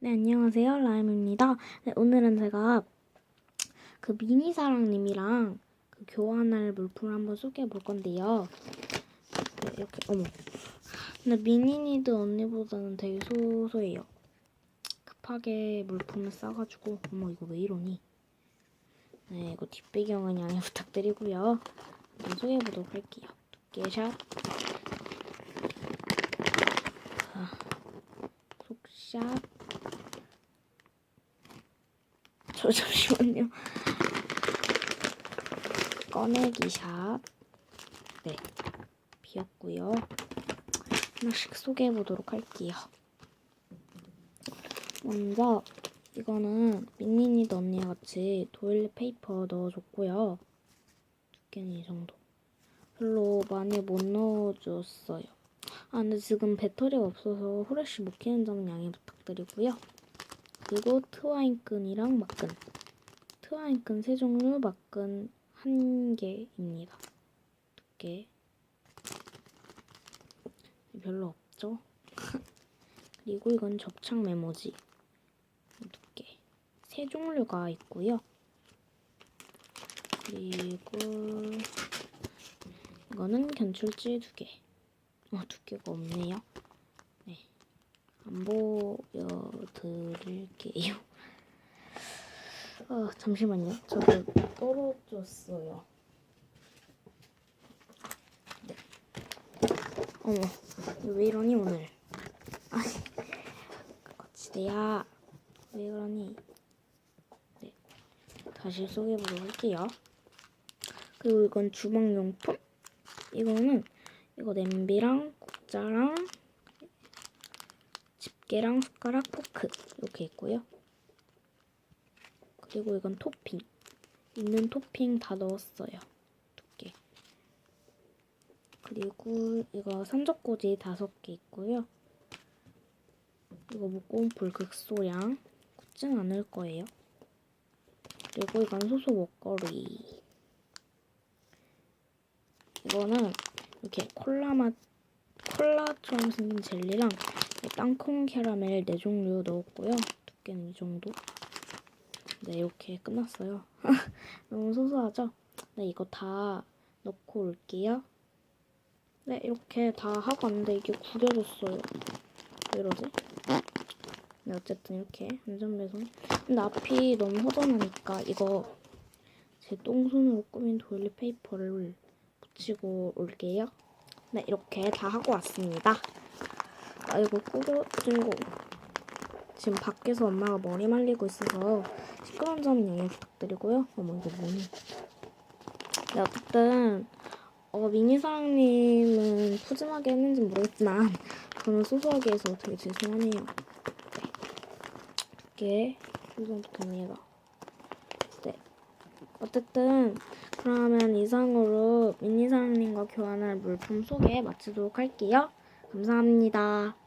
네, 안녕하세요. 라임입니다. 네, 오늘은 제가 그 미니사랑님이랑 그 교환할 물품을 한번 소개해 볼 건데요. 네, 이렇게, 어머. 근데 미니니드 언니보다는 되게 소소해요. 급하게 물품을 싸가지고, 어머, 이거 왜 이러니? 네, 이거 뒷배경은 양해 부탁드리고요. 한번 소개해 보도록 할게요. 두께샷. 자, 속샷. 저 잠시만요. 꺼내기 샷. 네. 비었고요. 하나씩 소개해 보도록 할게요. 먼저 이거는 미니니드 언니 같이 도일렛 페이퍼 넣어줬고요. 두께는 이 정도. 별로 많이 못 넣어줬어요. 아 근데 지금 배터리가 없어서 후레쉬 못 켜는 점은 양해 부탁드리고요. 그리고 트와인 끈이랑 막끈. 트와인 끈 세 종류, 막끈 한 개입니다. 두께. 별로 없죠? 그리고 이건 접착 메모지. 두께. 세 종류가 있고요. 그리고 이거는 견출지 두 개. 어, 두께가 없네요. 네. 안 보여드릴게요. 아, 잠시만요. 저도 떨어졌어요. 네. 어머, 왜 이러니 오늘? 아, 거치대야. 왜 그러니? 네. 다시 소개해보도록 할게요. 그리고 이건 주방용품. 이거는 이거 냄비랑 국자랑 집게랑 숟가락, 포크 이렇게 있고요. 그리고 이건 토핑. 있는 토핑 다 넣었어요. 두께. 그리고 이거 산적꽂이 다섯 개 있고요. 이거 목공풀 극소량 굳진 않을 거예요. 그리고 이건 소소 먹거리. 이거는 이렇게 콜라 맛 콜라처럼 생긴 젤리랑 땅콩 캐러멜 네 종류 넣었고요. 두께는 이 정도. 네, 이렇게 끝났어요. 너무 소소하죠? 네, 이거 다 넣고 올게요. 네, 이렇게 다 하고 왔는데 이게 구겨졌어요. 왜 이러지? 네, 어쨌든 이렇게 안전배송. 근데 앞이 너무 허전하니까 이거 제 똥손으로 꾸민 도일리 페이퍼를 붙이고 올게요. 네, 이렇게 다 하고 왔습니다. 아, 이거 꾸겨지고 지금 밖에서 엄마가 머리 말리고 있어서 시끄러운 점은 양해 부탁드리고요. 어머, 이거 뭐니? 네, 어쨌든 어, 미니사랑님은 푸짐하게 했는지 모르겠지만 저는 소소하게 해서 되게 죄송하네요. 네. 이렇게 이 정도 됩니다. 네. 어쨌든 그러면 이상으로 미니사랑님과 교환할 물품 소개 마치도록 할게요. 감사합니다.